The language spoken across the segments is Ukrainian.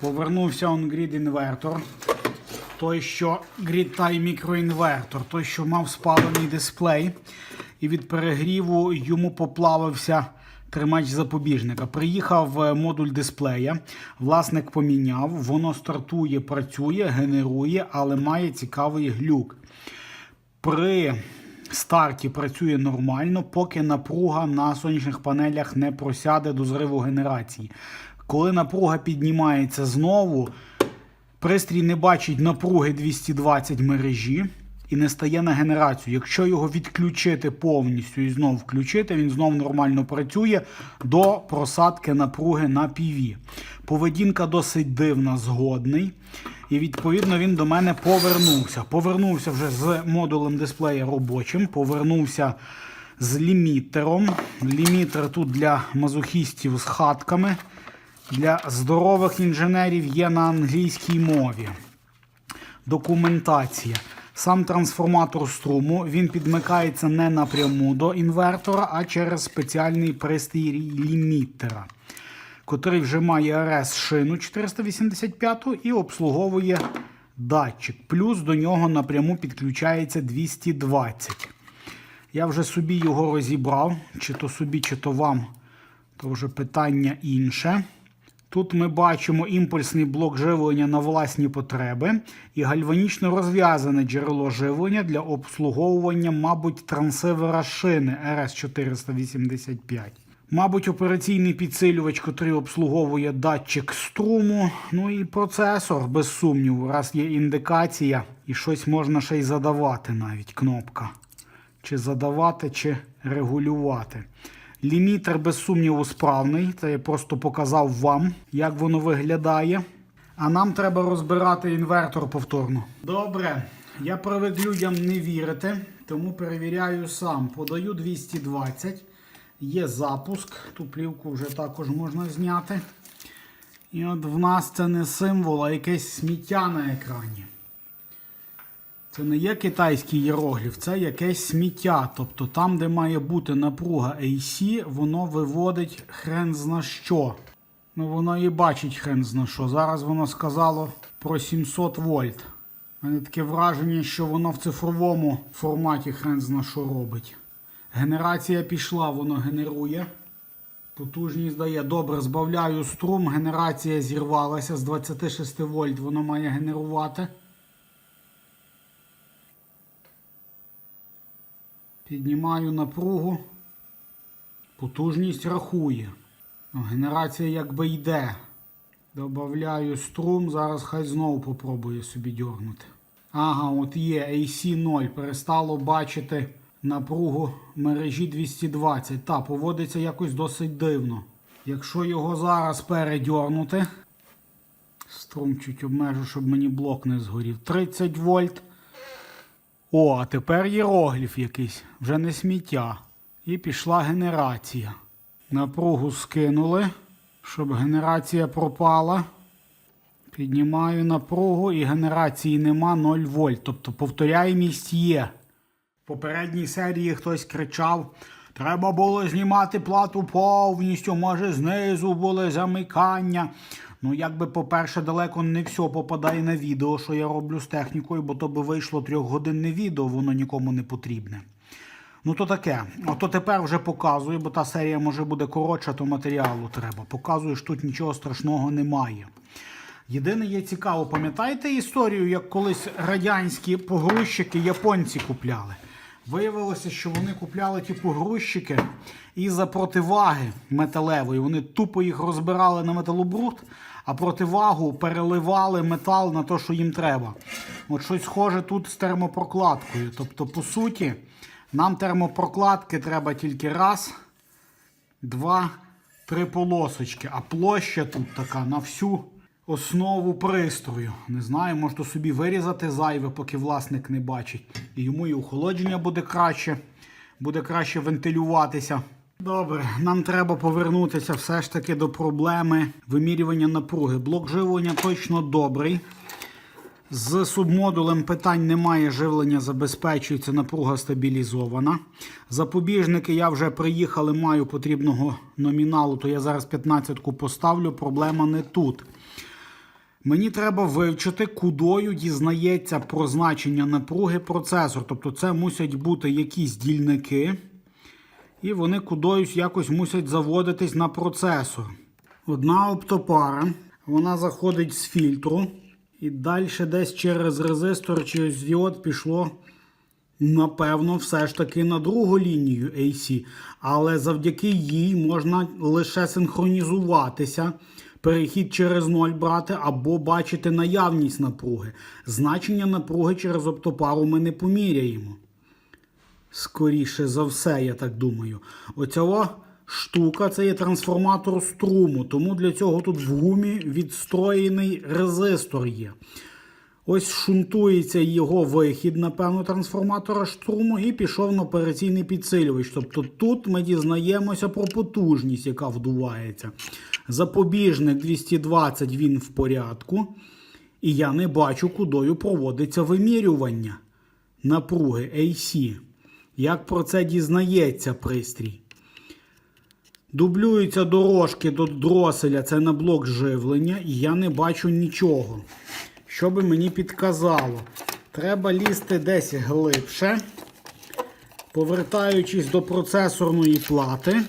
Повернувся on-grid інвертор. Той, що Grid Tie мікроінвертор, той, що мав спалений дисплей, і від перегріву йому поплавився тримач запобіжника. Приїхав е, модуль дисплея, власник поміняв, воно стартує, працює, генерує, але має цікавий глюк. При старті працює нормально, поки напруга на сонячних панелях не просяде до зриву генерації. Коли напруга піднімається знову, пристрій не бачить напруги 220 мережі і не стає на генерацію. Якщо його відключити повністю і знову включити, він знову нормально працює до просадки напруги на PV. Поведінка досить дивна, згодний. І відповідно він до мене повернувся. Повернувся вже з модулем дисплея робочим, повернувся з лімітером. Лімітер тут для мазохістів з хатками. Для здорових інженерів є на англійській мові. Документація. Сам трансформатор струму він підмикається не напряму до інвертора, а через спеціальний пристрій лімітера, котрий вже має РС шину 485 і обслуговує датчик. Плюс до нього напряму підключається 220. Я вже собі його розібрав, чи то собі, чи то вам, то вже питання інше. Тут ми бачимо імпульсний блок живлення на власні потреби і гальванічно розв'язане джерело живлення для обслуговування, мабуть, трансивера шини RS485. Мабуть, операційний підсилювач, котрий обслуговує датчик струму, ну і процесор, без сумніву, раз є індикація, і щось можна ще й задавати навіть кнопка. Чи задавати, чи регулювати. Лімітер, без сумніву, справний. Це я просто показав вам, як воно виглядає. А нам треба розбирати інвертор повторно. Добре, я привик людям не вірити, тому перевіряю сам. Подаю 220. Є запуск. Ту плівку вже також можна зняти. І от в нас це не символ, а якесь сміття на екрані. Це не є китайський іерогліф, це якесь сміття. Тобто там, де має бути напруга AC, воно виводить хрен зна що. Ну воно і бачить хрен зна що. Зараз воно сказало про 700 вольт. У мене таке враження, що воно в цифровому форматі хрен зна що робить. Генерація пішла, воно генерує. Потужність дає. Добре, збавляю струм, генерація зірвалася з 26 вольт, воно має генерувати. Піднімаю напругу. Потужність рахує. Генерація якби йде. Добавляю струм. Зараз хай знову попробує собі дьорнути. Ага, от є AC 0. Перестало бачити напругу мережі 220. Та, поводиться якось досить дивно. Якщо його зараз передьорнути, струм чуть обмежу, щоб мені блок не згорів. 30 вольт. О, а тепер єрогліф якийсь, вже не сміття. І пішла генерація. Напругу скинули, щоб генерація пропала. Піднімаю напругу і генерації нема 0 вольт. Тобто повторяємість є. В попередній серії хтось кричав: треба було знімати плату повністю, може знизу були замикання. Ну, якби, по-перше, далеко не все попадає на відео, що я роблю з технікою, бо то би вийшло трьохгодинне відео, воно нікому не потрібне. Ну, то таке. Ото тепер вже показую, бо та серія може буде коротша, то матеріалу треба. Показую, що тут нічого страшного немає. Єдине є цікаво, пам'ятаєте історію, як колись радянські погрузчики японці купляли? Виявилося, що вони купляли ті погрузчики із-за противаги металевої. Вони тупо їх розбирали на металобрухт, а противагу переливали метал на те, що їм треба. От щось схоже тут з термопрокладкою. Тобто, по суті, нам термопрокладки треба тільки раз, два, три полосочки. А площа тут така на всю основу пристрою. Не знаю, можна собі вирізати зайве, поки власник не бачить. І йому і охолодження буде краще, буде краще вентилюватися. Добре, нам треба повернутися все ж таки до проблеми вимірювання напруги. Блок живлення точно добрий. З субмодулем питань немає, живлення забезпечується, напруга стабілізована. Запобіжники я вже приїхали, маю потрібного номіналу, то я зараз 15-ку поставлю. Проблема не тут. Мені треба вивчити, кудою дізнається про значення напруги процесор. Тобто це мусять бути якісь дільники, і вони кудоюсь якось мусять заводитись на процесор. Одна оптопара, вона заходить з фільтру, і далі десь через резистор чи діод пішло, напевно, все ж таки на другу лінію AC. Але завдяки їй можна лише синхронізуватися, перехід через ноль брати або бачити наявність напруги. Значення напруги через оптопару ми не поміряємо. Скоріше за все, я так думаю. Оця штука це є трансформатор струму, тому для цього тут в гумі відстроєний резистор є. Ось шунтується його вихід, напевно, трансформатора струму, і пішов на операційний підсилювач. Тобто тут ми дізнаємося про потужність, яка вдувається. Запобіжник 220 він в порядку. І я не бачу, кудою проводиться вимірювання напруги AC. Як про це дізнається пристрій? Дублюються дорожки до дроселя, це на блок живлення, і я не бачу нічого. Що би мені підказало? Треба лізти десь глибше. Повертаючись до процесорної плати,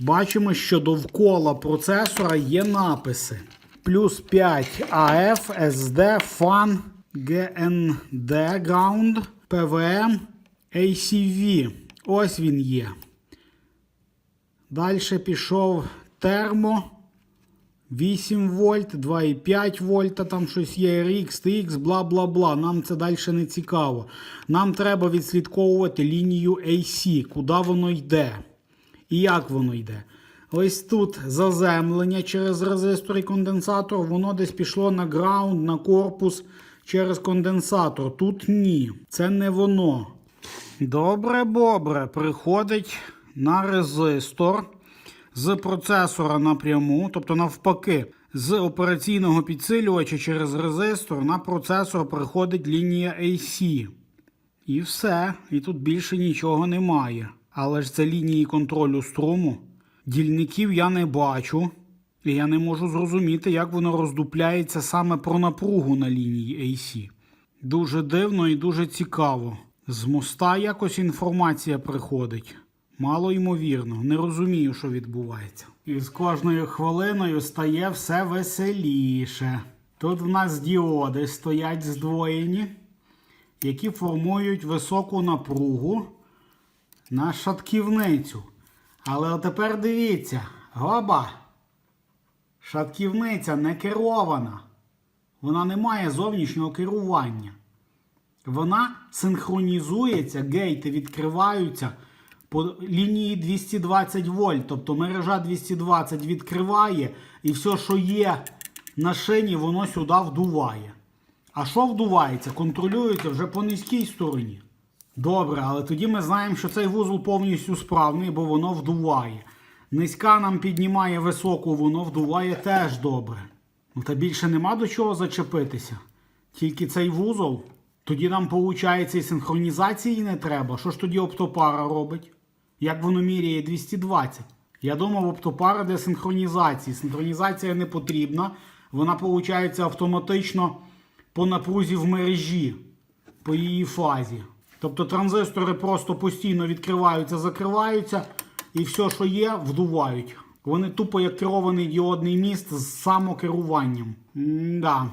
бачимо, що довкола процесора є написи. Плюс 5 AF, SD, FAN, GND, Ground, PWM, ACV. Ось він є. Далі пішов термо. 8 вольт, 2,5 вольта, там щось є, RX, TX, бла бла бла. Нам це далі не цікаво. Нам треба відслідковувати лінію AC, куди воно йде і як воно йде. Ось тут заземлення через резистор і конденсатор, воно десь пішло на граунд, на корпус через конденсатор. Тут ні, це не воно. Добре, бобре, приходить на резистор з процесора напряму, тобто навпаки, з операційного підсилювача через резистор на процесор приходить лінія AC. І все. І тут більше нічого немає. Але ж це лінії контролю струму. Дільників я не бачу. І я не можу зрозуміти, як воно роздупляється саме про напругу на лінії AC. Дуже дивно і дуже цікаво. З моста якось інформація приходить. Мало ймовірно, не розумію, що відбувається. І з кожною хвилиною стає все веселіше. Тут в нас діоди стоять здвоєні, які формують високу напругу на шатківницю. Але от тепер дивіться, гоба, шатківниця не керована. Вона не має зовнішнього керування. Вона синхронізується, гейти відкриваються по лінії 220 вольт. Тобто мережа 220 відкриває, і все, що є на шині, воно сюди вдуває. А що вдувається? Контролюється вже по низькій стороні. Добре, але тоді ми знаємо, що цей вузол повністю справний, бо воно вдуває. Низька нам піднімає високу, воно вдуває теж добре. Ну та більше нема до чого зачепитися. Тільки цей вузол. Тоді нам, виходить, і синхронізації не треба. Що ж тоді оптопара робить? Як воно міряє 220? Я думав, оптопара для синхронізації. Синхронізація не потрібна. Вона, виходить, автоматично по напрузі в мережі, по її фазі. Тобто транзистори просто постійно відкриваються, закриваються, і все, що є, вдувають. Вони тупо як керований діодний міст з самокеруванням. М-да.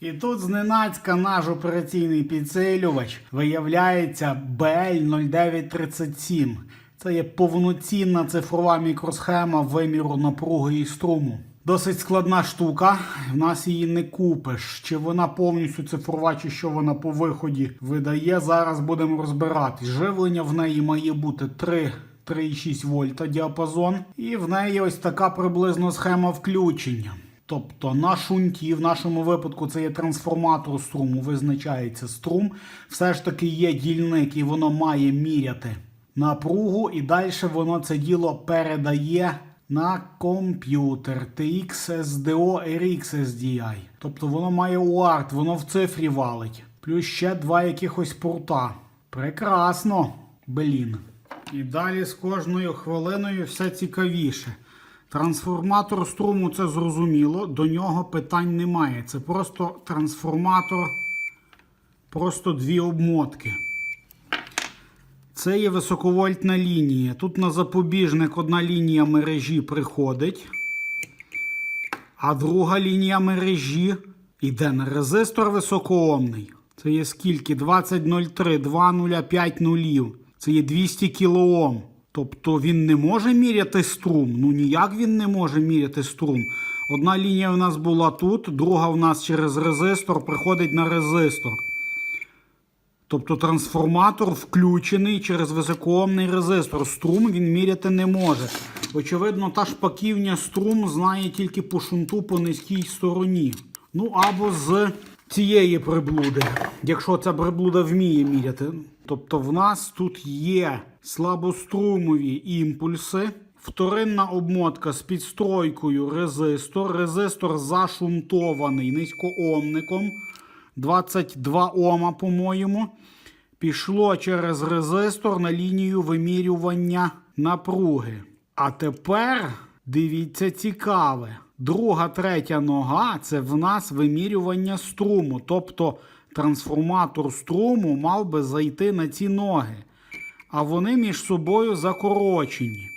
І тут зненацька наш операційний підсилювач виявляється BL0937. Це є повноцінна цифрова мікросхема виміру напруги і струму. Досить складна штука, в нас її не купиш. Чи вона повністю цифрова, чи що вона по виході видає. Зараз будемо розбирати. Живлення в неї має бути 3. 3,6 вольта діапазон, і в неї ось така приблизно схема включення. Тобто на шунті, в нашому випадку це є трансформатор струму, визначається струм. Все ж таки є дільник, і воно має міряти напругу, і далі воно це діло передає на комп'ютер TX SDO RX SDI. Тобто воно має UART, воно в цифрі валить. Плюс ще два якихось порта. Прекрасно, блін. І далі з кожною хвилиною все цікавіше. Трансформатор струму це зрозуміло, до нього питань немає. Це просто трансформатор, просто дві обмотки. Це є високовольтна лінія. Тут на запобіжник одна лінія мережі приходить, а друга лінія мережі йде на резистор високоомний. Це є скільки? 2003, 205 нулів. Це є 200 кОм. Тобто він не може міряти струм. Ну ніяк він не може міряти струм. Одна лінія в нас була тут, друга в нас через резистор приходить на резистор. Тобто трансформатор включений через високоомний резистор. Струм він міряти не може. Очевидно, та шпаківня струм знає тільки по шунту по низькій стороні. Ну або з цієї приблуди, якщо ця приблуда вміє міряти. Тобто в нас тут є слабострумові імпульси, вторинна обмотка з підстройкою резистор, резистор зашунтований низькоомником. 22 Ома, по-моєму, пішло через резистор на лінію вимірювання напруги. А тепер дивіться цікаве. Друга, третя нога це в нас вимірювання струму. Тобто трансформатор струму мав би зайти на ці ноги. А вони між собою закорочені.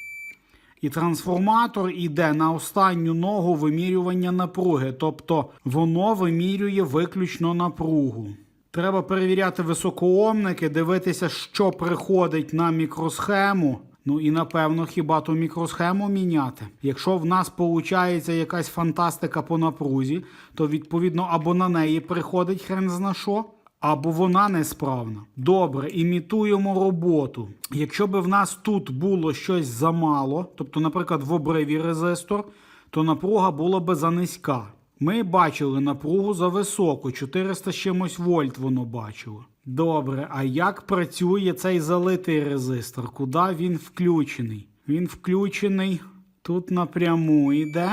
І трансформатор іде на останню ногу вимірювання напруги, тобто воно вимірює виключно напругу. Треба перевіряти високоомники, дивитися, що приходить на мікросхему. Ну і напевно хіба ту мікросхему міняти. Якщо в нас виходить якась фантастика по напрузі, то відповідно або на неї приходить хрен зна що, або вона несправна. Добре, імітуємо роботу. Якщо б в нас тут було щось замало, тобто, наприклад, в обриві резистор, то напруга була би занизька. Ми бачили напругу за високу, 400 з чимось вольт воно бачило. Добре, а як працює цей залитий резистор? Куди він включений? Він включений тут напряму йде,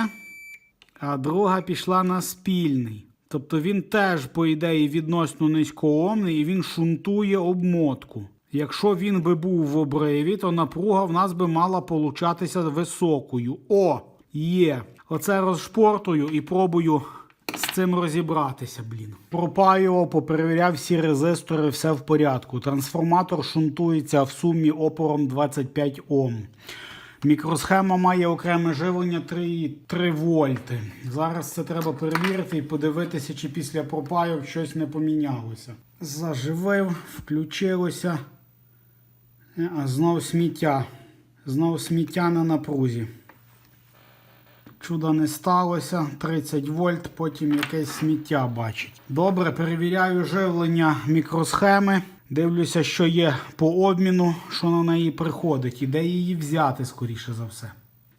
а друга пішла на спільний. Тобто він теж, по ідеї, відносно низькоомний і він шунтує обмотку. Якщо він би був в обриві, то напруга в нас би мала получатися високою. О, є. Оце розшпортую і пробую з цим розібратися, блін. Пропаював, поперевіряв всі резистори, все в порядку. Трансформатор шунтується в сумі опором 25 Ом. Мікросхема має окреме живлення 3,3 вольти. Зараз це треба перевірити і подивитися, чи після пропайок щось не помінялося. Заживив, включилося. Е, А знов сміття. Знов сміття на напрузі. Чуда не сталося. 30 вольт, потім якесь сміття бачить. Добре, перевіряю живлення мікросхеми. Дивлюся, що є по обміну, що на неї приходить, і де її взяти, скоріше за все.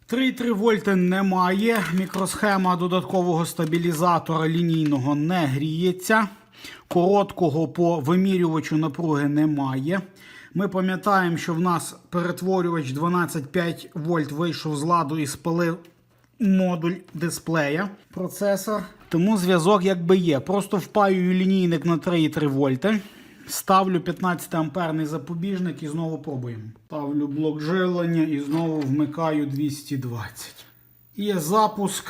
3,3 вольти немає. Мікросхема додаткового стабілізатора лінійного не гріється. Короткого по вимірювачу напруги немає. Ми пам'ятаємо, що в нас перетворювач 12,5 вольт вийшов з ладу і спалив модуль дисплея процесор. Тому зв'язок якби є. Просто впаюю лінійник на 3,3 вольти. Ставлю 15 амперний запобіжник і знову пробуємо. Ставлю блок живлення і знову вмикаю 220. Є запуск.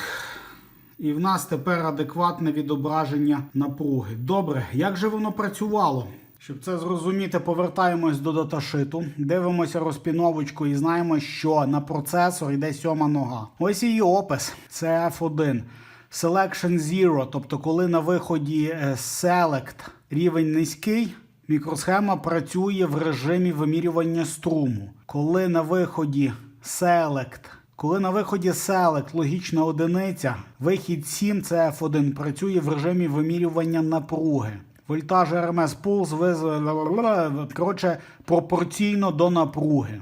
І в нас тепер адекватне відображення напруги. Добре, як же воно працювало? Щоб це зрозуміти, повертаємось до даташиту, дивимося розпіновочку і знаємо, що на процесор йде сьома нога. Ось її опис. Це F1. Selection Zero, тобто коли на виході е, Select рівень низький, мікросхема працює в режимі вимірювання струму. Коли на виході Select коли на виході Select логічна одиниця, вихід 7 це F1 працює в режимі вимірювання напруги. Вольтаж RMS пулс коротше, пропорційно до напруги.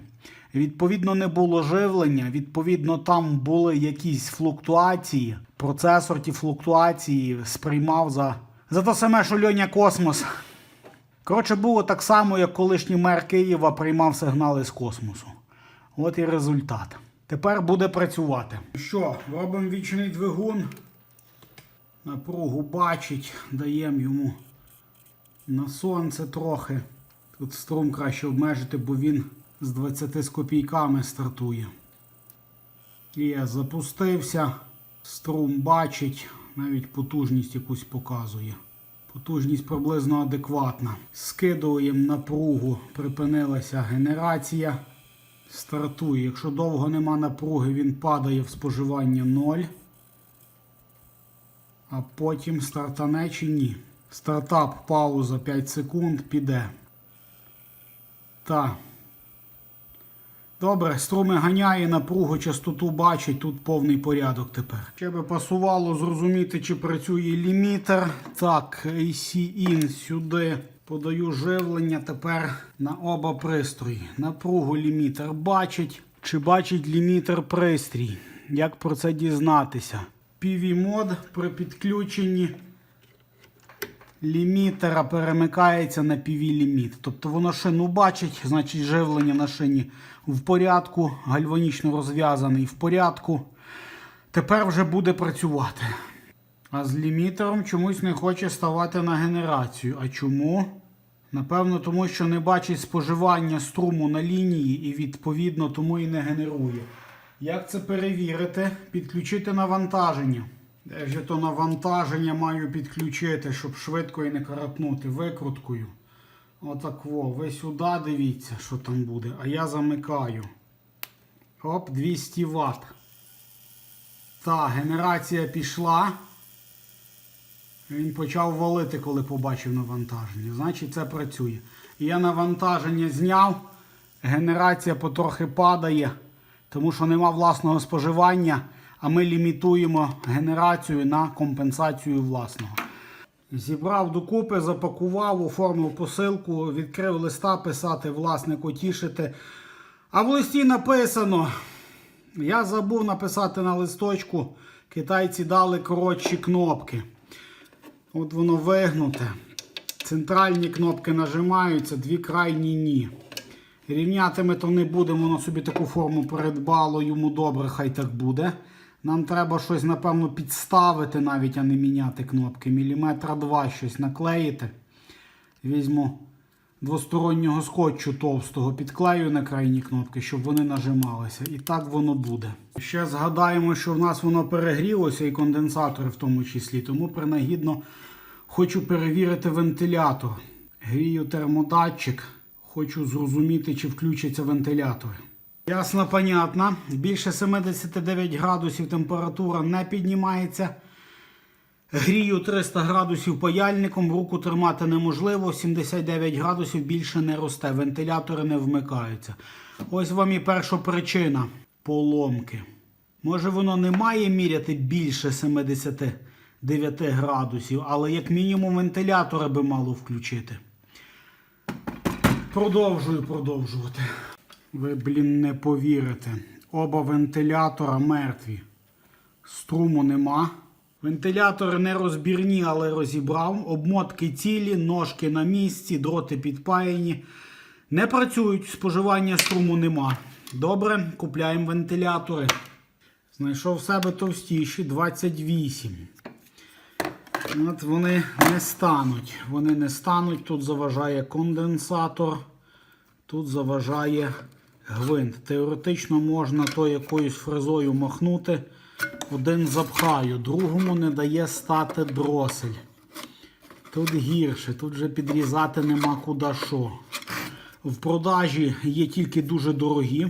Відповідно, не було живлення, відповідно, там були якісь флуктуації. Процесор ті флуктуації сприймав за, за те саме, що Льоня Космос. Коротше, було так само, як колишній мер Києва приймав сигнали з космосу. От і результат. Тепер буде працювати. Що, робимо вічний двигун. Напругу бачить, даємо йому на сонце трохи. Тут струм краще обмежити, бо він з 20 з копійками стартує. Є, запустився. Струм бачить, навіть потужність якусь показує. Потужність приблизно адекватна. Скидуємо напругу, припинилася генерація. Стартує. Якщо довго нема напруги, він падає в споживання 0. А потім стартане чи ні. Стартап, пауза 5 секунд, піде. Так. Добре, струми ганяє, напругу, частоту бачить, тут повний порядок тепер. Ще би пасувало зрозуміти, чи працює лімітер. Так, AC in сюди. Подаю живлення тепер на оба пристрої. Напругу лімітер бачить. Чи бачить лімітер пристрій? Як про це дізнатися? PV-мод при підключенні лімітера перемикається на PV-ліміт. Тобто воно шину бачить, значить живлення на шині в порядку, гальванічно розв'язаний в порядку. Тепер вже буде працювати. А з лімітером чомусь не хоче ставати на генерацію. А чому? Напевно, тому що не бачить споживання струму на лінії і відповідно тому і не генерує. Як це перевірити? Підключити навантаження. Де ж я то навантаження маю підключити, щоб швидко і не каратнути викруткою. Отак во. Ви сюди дивіться, що там буде. А я замикаю. Оп, 200 Вт. Так, генерація пішла. Він почав валити, коли побачив навантаження. Значить, це працює. Я навантаження зняв. Генерація потрохи падає, тому що нема власного споживання, а ми лімітуємо генерацію на компенсацію власного. Зібрав докупи, запакував, оформив посилку, відкрив листа писати, власнику тішити. А в листі написано. Я забув написати на листочку. Китайці дали коротші кнопки. От воно вигнуте. Центральні кнопки нажимаються, дві крайні ні. Рівняти ми то не будемо, воно собі таку форму передбало, йому добре, хай так буде. Нам треба щось, напевно, підставити навіть, а не міняти кнопки. Міліметра два щось наклеїти. Візьму двостороннього скотчу товстого, підклею на крайні кнопки, щоб вони нажималися. І так воно буде. Ще згадаємо, що в нас воно перегрілося, і конденсатори в тому числі. Тому принагідно хочу перевірити вентилятор. Грію термодатчик. Хочу зрозуміти, чи включаться вентилятори. Ясно, понятно. Більше 79 градусів температура не піднімається. Грію 300 градусів паяльником, руку тримати неможливо, 79 градусів більше не росте, вентилятори не вмикаються. Ось вам і перша причина поломки. Може воно не має міряти більше 79 градусів, але як мінімум вентилятори би мало включити. Продовжую продовжувати. Ви, блін, не повірите. Оба вентилятора мертві. Струму нема. Вентилятори не розбірні, але розібрав. Обмотки цілі, ножки на місці, дроти підпаяні. Не працюють, споживання струму нема. Добре, купляємо вентилятори. Знайшов себе товстіші 28. От вони не стануть. Вони не стануть. Тут заважає конденсатор, тут заважає гвинт. Теоретично можна то якоюсь фрезою махнути. Один запхаю, другому не дає стати дросель. Тут гірше, тут вже підрізати нема куди що. В продажі є тільки дуже дорогі.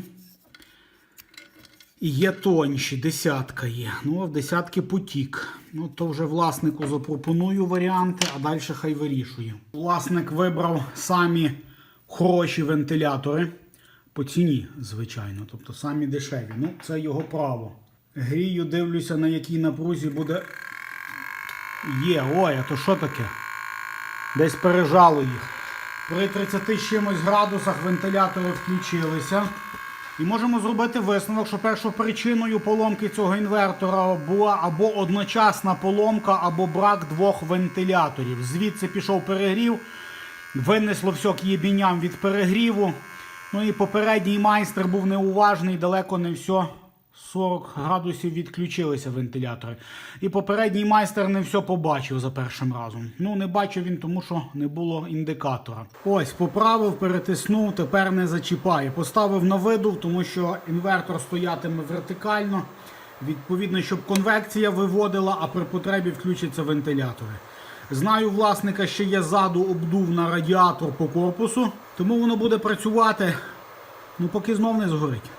І є тонші, десятка є. Ну, а в десятки потік. Ну, то вже власнику запропоную варіанти, а далі хай вирішує. Власник вибрав самі хороші вентилятори. По ціні, звичайно, тобто самі дешеві. Ну, це його право. Грію, дивлюся, на якій напрузі буде. Є, ой, а то що таке? Десь пережало їх. При 30 з чимось градусах вентилятори включилися. І можемо зробити висновок, що першою причиною поломки цього інвертора була або одночасна поломка, або брак двох вентиляторів. Звідси пішов перегрів, винесло все к єбіням від перегріву. Ну і попередній майстер був неуважний, далеко не все. 40 градусів відключилися вентилятори. І попередній майстер не все побачив за першим разом. Ну, не бачив він, тому що не було індикатора. Ось, поправив, перетиснув, тепер не зачіпає. Поставив на видув, тому що інвертор стоятиме вертикально. Відповідно, щоб конвекція виводила, а при потребі включаться вентилятори. Знаю власника, що є ззаду обдув на радіатор по корпусу, тому воно буде працювати, ну поки знов не згорить.